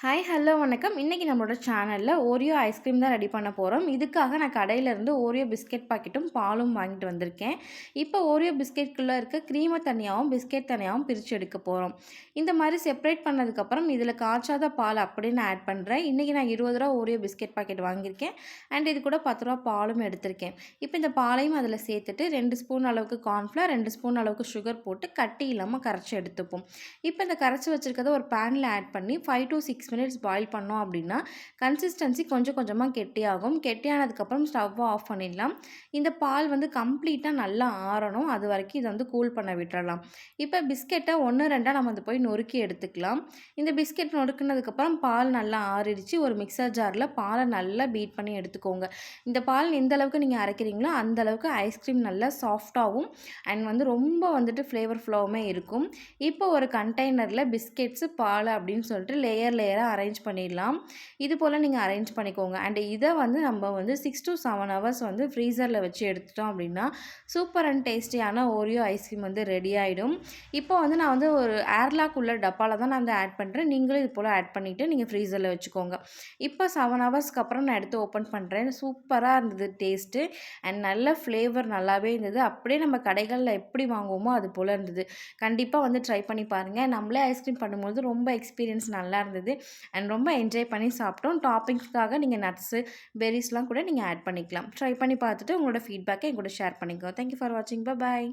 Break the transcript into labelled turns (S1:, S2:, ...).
S1: Hi hello வணக்கம். இன்றைக்கி நம்மளோட சேனலில் ஓரியோ ஐஸ்கிரீம் தான் ரெடி பண்ண போகிறோம் இதுக்காக நான் கடையிலேருந்து ஓரியோ பிஸ்கெட் பாக்கெட்டும் பாலும் வாங்கிட்டு வந்திருக்கேன். இப்போ ஓரியோ பிஸ்கெட்குள்ளே இருக்க க்ரீமை தனியாகவும் பிஸ்கெட் தனியாகவும் பிரித்து எடுக்க போகிறோம் இந்த மாதிரி செப்பரேட் பண்ணதுக்கப்புறம் இதில் காய்ச்சாத பால் அப்படின்னு ஆட் பண்ணுறேன் இன்றைக்கி நான் இருபது ரூபா ஓரியோ பிஸ்கெட் பாக்கெட் வாங்கியிருக்கேன். அண்ட் இது கூட பத்து ரூபா பாலும் எடுத்திருக்கேன். இப்போ இந்த பாலையும் அதில் சேர்த்துட்டு ரெண்டு ஸ்பூன் அளவுக்கு கார்ன்ஃப்ளவர் ரெண்டு ஸ்பூன் அளவுக்கு சுகர் போட்டு கட்டி இல்லாமல் கரைச்சி எடுத்துப்போம். இப்போ இந்த கரைச்சி வச்சுருக்கதை ஒரு பேனில் ஆட் பண்ணி five to six six minutes boil பண்ணோம் அப்படின்னா கன்சிஸ்டன்சி கொஞ்சம் கொஞ்சமாக கெட்டியாகும். கெட்டியானதுக்கப்புறம் ஸ்டவ்வை ஆஃப் பண்ணிடலாம். இந்த பால் வந்து கம்ப்ளீட்டாக நல்லா ஆறணும். அது வரைக்கும் இதை வந்து கூல் பண்ண விட்டுறலாம். இப்போ பிஸ்கெட்டை ஒன்று ரெண்டாக நம்ம வந்து போய் நொறுக்கி எடுத்துக்கலாம். இந்த பிஸ்கெட் நொறுக்குனதுக்கப்புறம் பால் நல்லா ஆறிடுச்சு. ஒரு மிக்சர் ஜாரில் பாலை நல்லா பீட் பண்ணி எடுத்துக்கோங்க. இந்த பால் எந்த அளவுக்கு நீங்கள் அரைக்கிறீங்களோ அந்த அளவுக்கு ஐஸ்கிரீம் நல்லா சாஃப்டாகவும் அண்ட் வந்து ரொம்ப வந்துட்டு ஃப்ளேவர் ஃப்ளோவுமே இருக்கும். இப்போ ஒரு கண்டெய்னரில் பிஸ்கெட்ஸு பால் அப்படின்னு சொல்லிட்டு லேயர் லேயர் லேயராக அரேஞ்ச் பண்ணிடலாம். இது போல் நீங்கள் அரேஞ்ச் பண்ணிக்கோங்க. அண்ட் இதை வந்து நம்ம வந்து சிக்ஸ் டு செவன் ஹவர்ஸ் வந்து ஃப்ரீசரில் வச்சு எடுத்துட்டோம் அப்படின்னா சூப்பர் அண்ட் டேஸ்டியான ஓரியோ ஐஸ்கிரீம் வந்து ரெடி ஆகிடும் இப்போ வந்து நான் வந்து ஒரு ஏர்லாக் உள்ள டப்பாவில் தான் நான் வந்து ஆட் பண்ணுறேன் நீங்களும் இது போல் ஆட் பண்ணிவிட்டு நீங்கள் ஃப்ரீசரில் வச்சுக்கோங்க. இப்போ செவன் ஹவர்ஸ்க்கு அப்புறம் நான் எடுத்து ஓப்பன் பண்ணுறேன் சூப்பராக இருந்தது டேஸ்ட்டு அண்ட் நல்ல ஃப்ளேவர் நல்லாவே இருந்தது. அப்படியே நம்ம கடைகளில் எப்படி வாங்குவோமோ அது போல் இருந்தது. கண்டிப்பாக வந்து ட்ரை பண்ணி பாருங்கள் நம்மளே ஐஸ்கிரீம் பண்ணும்போது ரொம்ப எக்ஸ்பீரியன்ஸ் நல்லா இருந்தது. அண்ட் ரொம்ப என்ஜாய் பண்ணி சாப்பிட்டோம். டாப்பிங்ஸ்க்காக நீங்கள் நட்ஸு பெரிஸ்லாம் கூட நீங்கள் ஆட் பண்ணிக்கலாம். ட்ரை பண்ணி பார்த்துட்டு உங்களோட ஃபீட்பேக்கை என் கூட ஷேர் பண்ணிக்கோ. தேங்க்யூ ஃபார் வாட்சிங் பாய்